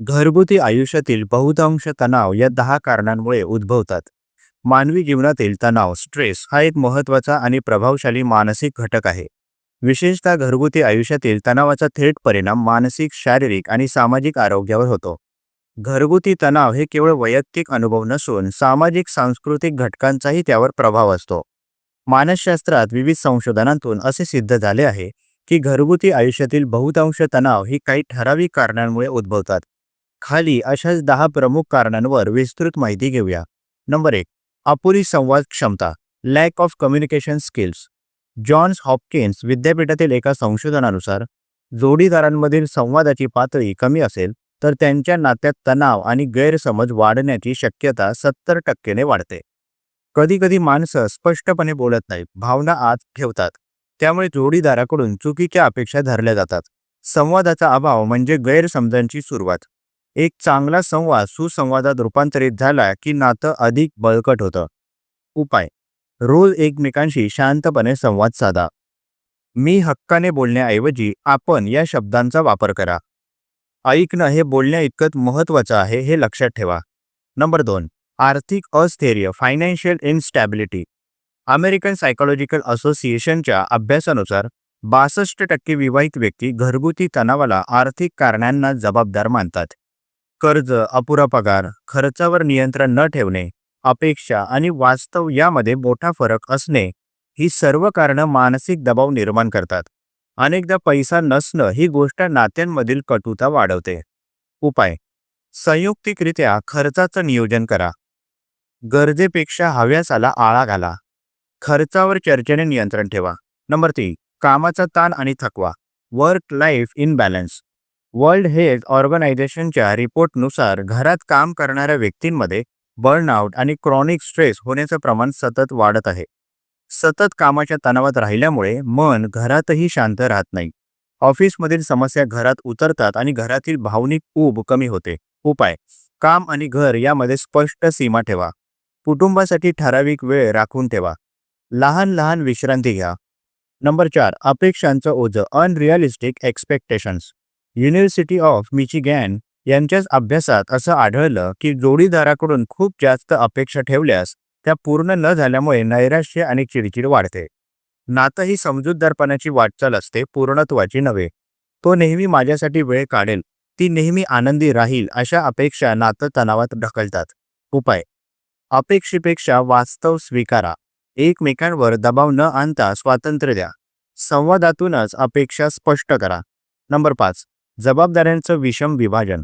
घरगुती आयुष्यातील बहुतांश तणाव या दहा कारणांमुळे उद्भवतात. मानवी जीवनातील तणाव स्ट्रेस हा एक महत्त्वाचा आणि प्रभावशाली मानसिक घटक आहे. विशेषतः घरगुती आयुष्यातील तणावाचा थेट परिणाम मानसिक शारीरिक आणि सामाजिक आरोग्यावर होतो. घरगुती तणाव हे केवळ वैयक्तिक अनुभव नसून सामाजिक सांस्कृतिक घटकांचाही त्यावर प्रभाव असतो. मानसशास्त्रात विविध संशोधनातून असे सिद्ध झाले आहे की घरगुती आयुष्यातील बहुतांश तणाव ही काही ठराविक कारणांमुळे उद्भवतात. खाली अशाच दहा प्रमुख कारणांवर विस्तृत माहिती घेऊया. नंबर एक अपुरी संवाद क्षमता lack of communication skills Johns Hopkins विद्यापीठातील एका संशोधनानुसार जोडीदारांमधील संवादाची पातळी कमी असेल तर त्यांच्या नात्यात तणाव आणि गैरसमज वाढण्याची शक्यता सत्तर टक्केने वाढते. कधीकधी माणसं स्पष्टपणे बोलत नाहीत भावना आत ठेवतात. त्यामुळे जोडीदाराकडून चुकीच्या अपेक्षा धरल्या जातात. संवादाचा अभाव म्हणजे गैरसमजांची सुरुवात. एक चांगला संवाद सुसंवादात रूपांतरित झाला की नातं अधिक बळकट होतं. उपाय. रोज एकमेकांशी शांतपणे संवाद साधा. मी हक्काने बोलण्याऐवजी आपण या शब्दांचा वापर करा. ऐकणं हे बोलण्या इतकंच महत्त्वाचं आहे हे लक्षात ठेवा. नंबर दोन. आर्थिक अस्थैर्य फायनान्शियल इनस्टॅबिलिटी अमेरिकन सायकोलॉजिकल असोसिएशनच्या अभ्यासानुसार बासष्ट टक्के विवाहित व्यक्ती घरगुती तणावाला आर्थिक कारणांना जबाबदार मानतात. कर्ज अपुरा पगार खर्चावर नियंत्रण न ठेवणे अपेक्षा आणि वास्तव यामध्ये मोठा फरक असणे ही सर्व कारणं मानसिक दबाव निर्माण करतात. अनेकदा पैसा नसणं ही गोष्ट नात्यांमधील कटुता वाढवते. उपाय. संयुक्तिकरित्या खर्चाचं नियोजन करा. गरजेपेक्षा हव्यासाला आळा घाला. खर्चावर चर्चेने नियंत्रण ठेवा. नंबर तीन. कामाचा ताण आणि थकवा. Work life in balance world health ऑर्गनायझेशनच्या रिपोर्टनुसार घरात काम करणाऱ्या व्यक्तींमध्ये बर्नआउट आणि क्रॉनिक स्ट्रेस होण्याचं प्रमाण सतत वाढत आहे. सतत कामाच्या तणावात राहिल्यामुळे मन घरातही शांत राहत नाही. ऑफिसमधील समस्या घरात उतरतात आणि घरातील भावनिक ऊब कमी होते. उपाय. काम आणि घर यामध्ये स्पष्ट सीमा ठेवा. कुटुंबासाठी ठराविक वेळ राखून ठेवा. लहान लहान विश्रांती घ्या. नंबर चार. अपेक्षांचं ओझं. Unrealistic expectations. University of Michigan यांच्याच अभ्यासात असं आढळलं की जोडीदाराकडून खूप जास्त अपेक्षा ठेवल्यास त्या पूर्ण न झाल्यामुळे नैराश्य आणि चिडचिड वाढते. नातं ही समजूतदारपणाची वाटचाल असते पूर्णत्वाची नव्हे. तो नेहमी माझ्यासाठी वेळ काढेल ती नेहमी आनंदी राहील अशा अपेक्षा नातं तणावात ढकलतात. उपाय. अपेक्षेपेक्षा वास्तव स्वीकारा. एकमेकांवर दबाव न आणता स्वातंत्र्य द्या. संवादातूनच अपेक्षा स्पष्ट करा. नंबर पाच. जबाबदाऱ्यांचं विषम विभाजन.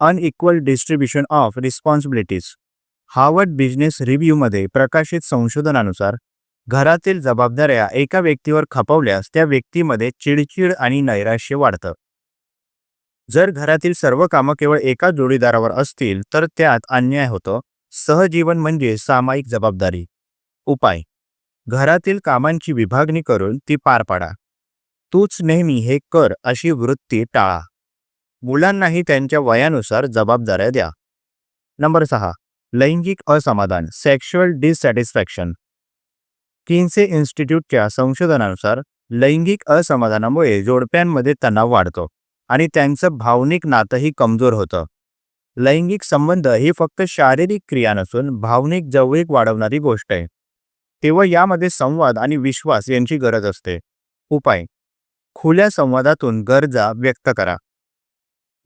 Unequal distribution of responsibilities Harvard business रिव्ह्यूमध्ये प्रकाशित संशोधनानुसार घरातील जबाबदाऱ्या एका व्यक्तीवर खपवल्यास त्या व्यक्तीमध्ये चिडचिड आणि नैराश्य वाढतं. जर घरातील सर्व कामं केवळ एका जोडीदारावर असतील तर त्यात अन्याय होतो. सहजीवन म्हणजे सामायिक जबाबदारी. उपाय. घरातील कामांची विभागणी करून ती पार पाडा. तूच नेहमी हे कर अशी वृत्ती टाळा. मुलांनाही त्यांच्या वयानुसार जबाबदाऱ्या द्या. नंबर सहा लैंगिक असमाधान सेक्शुअल डिससॅटिस्फॅक्शन किन्से इन्स्टिट्यूटच्या संशोधनानुसार लैंगिक असमाधानामुळे जोडप्यांमध्ये तणाव वाढतो आणि त्यांचं भावनिक नातंही कमजोर होतं. लैंगिक संबंध ही फक्त शारीरिक क्रिया नसून भावनिक जवळीक वाढवणारी गोष्ट आहे. तेव्हा यामध्ये संवाद आणि विश्वास यांची गरज असते. उपाय खुल्या संवादातून गरजा व्यक्त करा.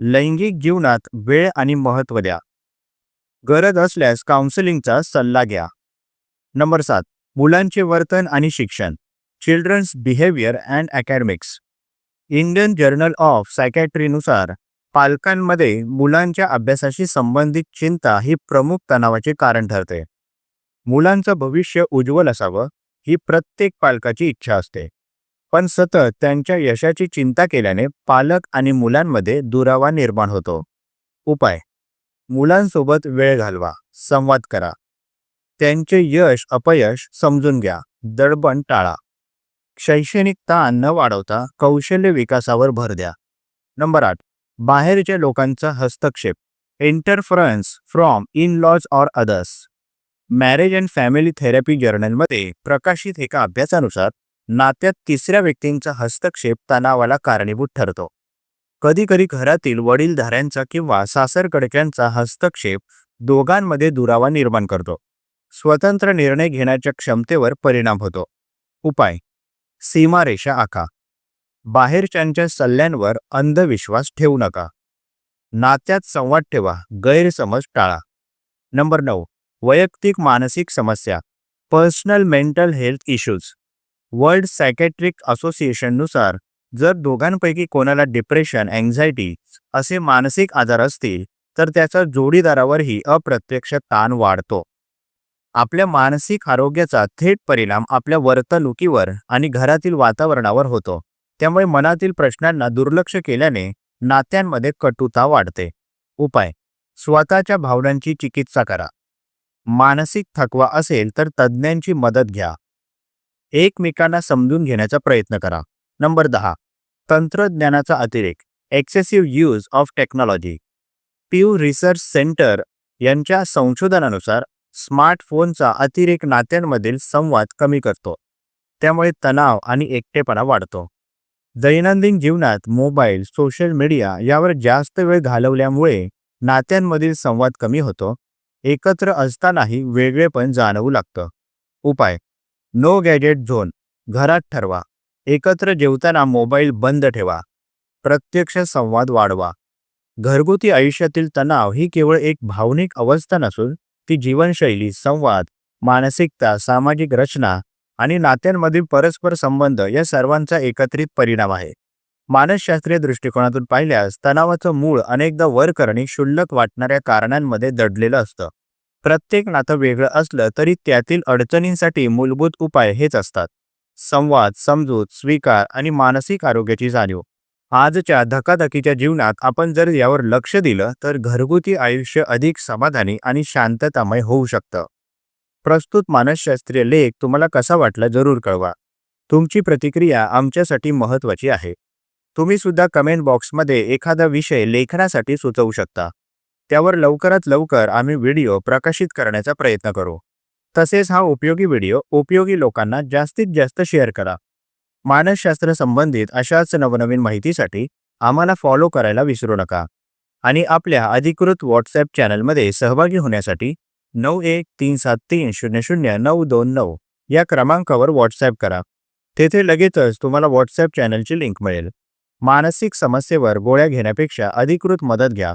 लैंगिक जीवनात वेळ आणि महत्त्व द्या. गरज असल्यास काउन्सिलिंगचा सल्ला घ्या. नंबर सात मुलांचे वर्तन आणि शिक्षण. Children's behaviour and academics. Indian journal of सायकॅट्रीनुसार पालकांमध्ये मुलांच्या अभ्यासाशी संबंधित चिंता ही प्रमुख तणावाचे कारण ठरते. मुलांचं भविष्य उज्ज्वल असावं ही प्रत्येक पालकाची इच्छा असते. पण सतत त्यांच्या यशाची चिंता केल्याने पालक आणि मुलांमध्ये दुरावा निर्माण होतो. उपाय. मुलांसोबत वेळ घालवा. संवाद करा. त्यांचे यश अपयश समजून घ्या. दडबण टाळा. शैक्षणिक ताण न वाढवता कौशल्य विकासावर भर द्या. नंबर आठ. बाहेरच्या लोकांचा हस्तक्षेप. Interference from in laws or others. Marriage and family therapy जर्नलमध्ये प्रकाशित एका अभ्यासानुसार नात्यात तिसऱ्या व्यक्तींचा हस्तक्षेप तणावाला कारणीभूत ठरतो. कधीकधी घरातील वडीलधाऱ्यांचा किंवा सासरकडक्यांचा हस्तक्षेप दोघांमध्ये दुरावा निर्माण करतो. स्वतंत्र निर्णय घेण्याच्या क्षमतेवर परिणाम होतो. उपाय. सीमारेषा आखा. बाहेरच्यांच्या सल्ल्यांवर अंधविश्वास ठेवू नका. नात्यात संवाद ठेवा. गैरसमज टाळा. नंबर नऊ. वैयक्तिक मानसिक समस्या. Personal mental health issues. World psychiatric असोसिएशननुसार जर दोघांपैकी कोणाला डिप्रेशन अँझायटी असे मानसिक आजार असतील तर त्याचा जोडीदारावरही अप्रत्यक्ष ताण वाढतो. आपल्या मानसिक आरोग्याचा थेट परिणाम आपल्या वर्तणुकीवर आणि घरातील वातावरणावर होतो. त्यामुळे मनातील प्रश्नांना दुर्लक्ष केल्याने नात्यांमध्ये कटुता वाढते. उपाय. स्वतःच्या भावनांची चिकित्सा करा. मानसिक थकवा असेल तर तज्ज्ञांची मदत घ्या. एकमेकांना समजून घेण्याचा प्रयत्न करा. नंबर दहा. तंत्रज्ञानाचा अतिरेक. Excessive use of technology Pew research centre यांच्या संशोधनानुसार स्मार्टफोनचा अतिरेक नात्यांमधील संवाद कमी करतो. त्यामुळे तणाव आणि एकटेपणा वाढतो. दैनंदिन जीवनात मोबाईल सोशल मीडिया यावर जास्त वेळ घालवल्यामुळे नात्यांमधील संवाद कमी होतो. एकत्र असतानाही वेगळेपण जाणवू लागतं. उपाय. नो गॅजेट झोन घरात ठरवा. एकत्र जेवताना मोबाईल बंद ठेवा. प्रत्यक्ष संवाद वाढवा. घरगुती आयुष्यातील तणाव ही केवळ एक भावनिक अवस्था नसून ती जीवनशैली संवाद मानसिकता सामाजिक रचना आणि नात्यांमधील परस्पर संबंध या सर्वांचा एकत्रित परिणाम आहे. मानसशास्त्रीय दृष्टिकोनातून पाहिल्यास तणावाचं मूळ अनेकदा वर करणे क्षुल्लक वाटणाऱ्या कारणांमध्ये दडलेलं असतं. प्रत्येक नातं वेगळं असलं तरी त्यातील अडचणींसाठी मूलभूत उपाय हेच असतात. संवाद समजूत स्वीकार आणि मानसिक आरोग्याची जाणीव. आजच्या धकाधकीच्या जीवनात आपण जर यावर लक्ष दिलं तर घरगुती आयुष्य अधिक समाधानी आणि शांततामय होऊ शकतं. प्रस्तुत मानसशास्त्रीय लेख तुम्हाला कसा वाटला जरूर कळवा. तुमची प्रतिक्रिया आमच्यासाठी महत्त्वाची आहे. तुम्ही सुद्धा कमेंट बॉक्समध्ये एखादा विषय लेखनासाठी सुचवू शकता. त्यावर लवकरात लवकर आम्ही व्हिडिओ प्रकाशित करण्याचा प्रयत्न करू. तसेच हा उपयोगी व्हिडिओ उपयोगी लोकांना जास्तीत जास्त शेअर करा. मानसशास्त्र संबंधित अशाच नवनवीन माहितीसाठी आम्हाला फॉलो करायला विसरू नका. आणि आपल्या अधिकृत व्हॉट्सॲप चॅनलमध्ये सहभागी होण्यासाठी नऊ एक तीन सात तीन शून्य शून्य नऊ दोन नऊ या क्रमांकावर व्हॉट्सॲप करा. तेथे लगेचच तुम्हाला व्हॉट्सॲप चॅनलची लिंक मिळेल. मानसिक समस्येवर गोळ्या घेण्यापेक्षा अधिकृत मदत घ्या.